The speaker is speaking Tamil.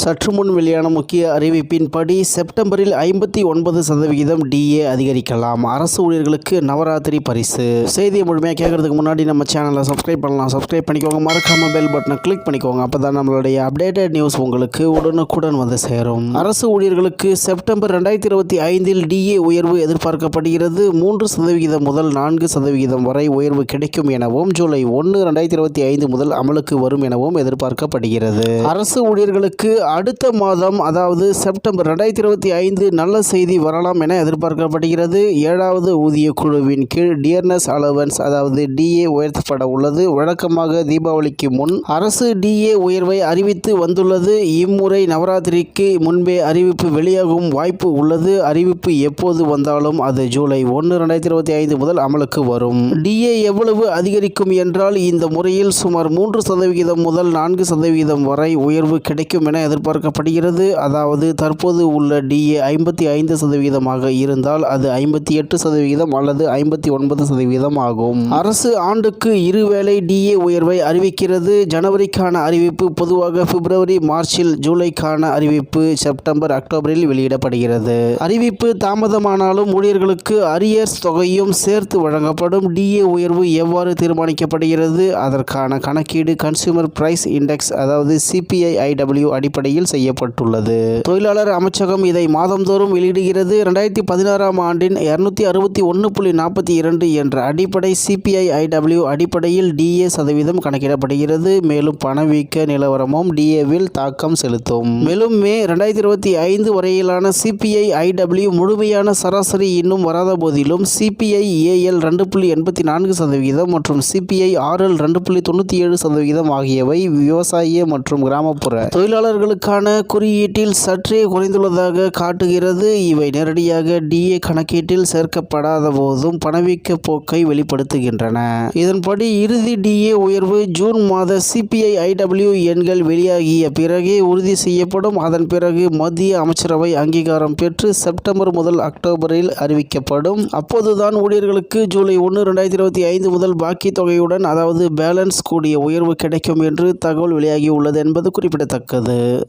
சற்று முன் வெளியான முக்கிய அறிவிப்பின்படி செப்டம்பரில் ஐம்பத்தி ஒன்பது சதவிகிதம் டிஏ அதிகரிக்கலாம். அரசு ஊழியர்களுக்கு நவராத்திரி பரிசு. செய்தியை முழுமையாக கேட்கறதுக்கு முன்னாடி நம்ம சேனலை சப்ஸ்கிரைப் பண்ணலாம். சப்ஸ்கிரைப் பண்ணிக்கோங்க. மறக்காம பெல் பட்டனை கிளிக் பண்ணிக்கோங்க. அப்போ தான் நம்மளுடைய அப்டேட்டட் நியூஸ் உங்களுக்கு உடனுக்குடன் வந்து சேரும். அரசு ஊழியர்களுக்கு செப்டம்பர் ரெண்டாயிரத்தி இருபத்தி ஐந்தில் டிஏ உயர்வு எதிர்பார்க்கப்படுகிறது. மூன்று சதவிகிதம் முதல் நான்கு சதவிகிதம் வரை உயர்வு கிடைக்கும் எனவும் ஜூலை ஒன்று ரெண்டாயிரத்தி இருபத்தி ஐந்து முதல் அமலுக்கு வரும் எனவும் எதிர்பார்க்கப்படுகிறது. அரசு ஊழியர்களுக்கு அடுத்த மாதம் அதாவது செப்டம்பர் ரெண்டாயிரத்தி இருபத்தி ஐந்து நல்ல செய்தி வரலாம் என எதிர்பார்க்கப்படுகிறது. ஏழாவது ஊதிய குழுவின் கீழ் டியர்னஸ் அலவன்ஸ் அதாவது டிஏ உயர்த்தப்பட உள்ளது. வழக்கமாக தீபாவளிக்கு முன் அரசு டிஏ உயர்வை அறிவித்து வந்துள்ளது. இம்முறை நவராத்திரிக்கு முன்பே அறிவிப்பு வெளியாகும் வாய்ப்பு உள்ளது. அறிவிப்பு எப்போது வந்தாலும் அது ஜூலை ஒன்று ரெண்டாயிரத்தி இருபத்தி ஐந்து முதல் அமலுக்கு வரும். டிஏ எவ்வளவு அதிகரிக்கும் என்றால் இந்த முறையில் சுமார் மூன்று சதவிகிதம் முதல் நான்கு சதவிகிதம் வரை உயர்வு கிடைக்கும் என எதிர்பார்க்கப்படுகிறது. அதாவது தற்போது உள்ள டிஏ ஐம்பத்தி ஐந்து சதவீதமாக இருந்தால் அது ஐம்பத்தி எட்டு சதவீதம் அல்லது ஐம்பத்தி ஒன்பது சதவீதம் ஆகும். அரசு ஆண்டுக்கு இருவேளை டிஏ உயர்வை அறிவிக்கிறது. ஜனவரிக்கான அறிவிப்பு பொதுவாக பிப்ரவரி மார்ச்சில் ஜூலைக்கான அறிவிப்பு செப்டம்பர் அக்டோபரில் வெளியிடப்படுகிறது. அறிவிப்பு தாமதமானாலும் ஊழியர்களுக்கு அரியர்ஸ் தொகையும் சேர்த்து வழங்கப்படும். டிஏ உயர்வு எவ்வாறு தீர்மானிக்கப்படுகிறது? அதற்கான கணக்கீடு கன்சியூமர் பிரைஸ் இண்டெக்ஸ் அதாவது சிபிஐ ஐடபிள்யூ அடிப்படையில் செய்யப்பட்டுள்ளது. தொழிலாளர் அமைச்சகம் இதை மாதந்தோறும் வெளியிடுகிறது. ரெண்டாயிரத்தி பதினாறாம் ஆண்டின் இருநூத்தி அறுபத்தி ஒன்று புள்ளி நாற்பத்தி இரண்டு என்ற அடிப்படை சிபிஐ ஐடபிள்யூ அடிப்படையில் டிஏ சதவீதம் கணக்கிடப்படுகிறது. மேலும் பணவீக்க நிலவரமும் டிஏவில் தாக்கம் செலுத்தும். மேலும் மே ரெண்டாயிரத்தி இருபத்தி ஐந்து வரையிலான சிபிஐ ஐடபிள்யூ முழுமையான சராசரி இன்னும் வராத போதிலும் சிபிஐ ஏஎல் ரெண்டு புள்ளி எண்பத்தி நான்கு சதவிகிதம் மற்றும் சிபிஐ ஆர்எல் ரெண்டு புள்ளி தொண்ணூற்றி ஏழு சதவிகிதம் ஆகியவை விவசாய மற்றும் கிராமப்புற தொழிலாளர்களுக்கு தொழிலாளர்களுக்கான குறியீட்டில் சற்றே குறைந்துள்ளதாக காட்டுகிறது. இவை நேரடியாக டிஏ கணக்கீட்டில் சேர்க்கப்படாத போதும் பணவீக்க போக்கை வெளிப்படுத்துகின்றன. இதன்படி இறுதி டிஏ உயர்வு ஜூன் மாத சிபிஐ ஐடபிள்யூ எண்கள் வெளியாகிய பிறகே உறுதி செய்யப்படும். அதன் பிறகு மத்திய அமைச்சரவை அங்கீகாரம் பெற்று செப்டம்பர் முதல் அக்டோபரில் அறிவிக்கப்படும். அப்போதுதான் ஊழியர்களுக்கு ஜூலை ஒன்று ரெண்டாயிரத்தி இருபத்தி ஐந்து முதல் பாக்கி தொகையுடன் அதாவது பேலன்ஸ் கூடிய உயர்வு கிடைக்கும் என்று தகவல் வெளியாகி உள்ளது என்பது குறிப்பிடத்தக்கது.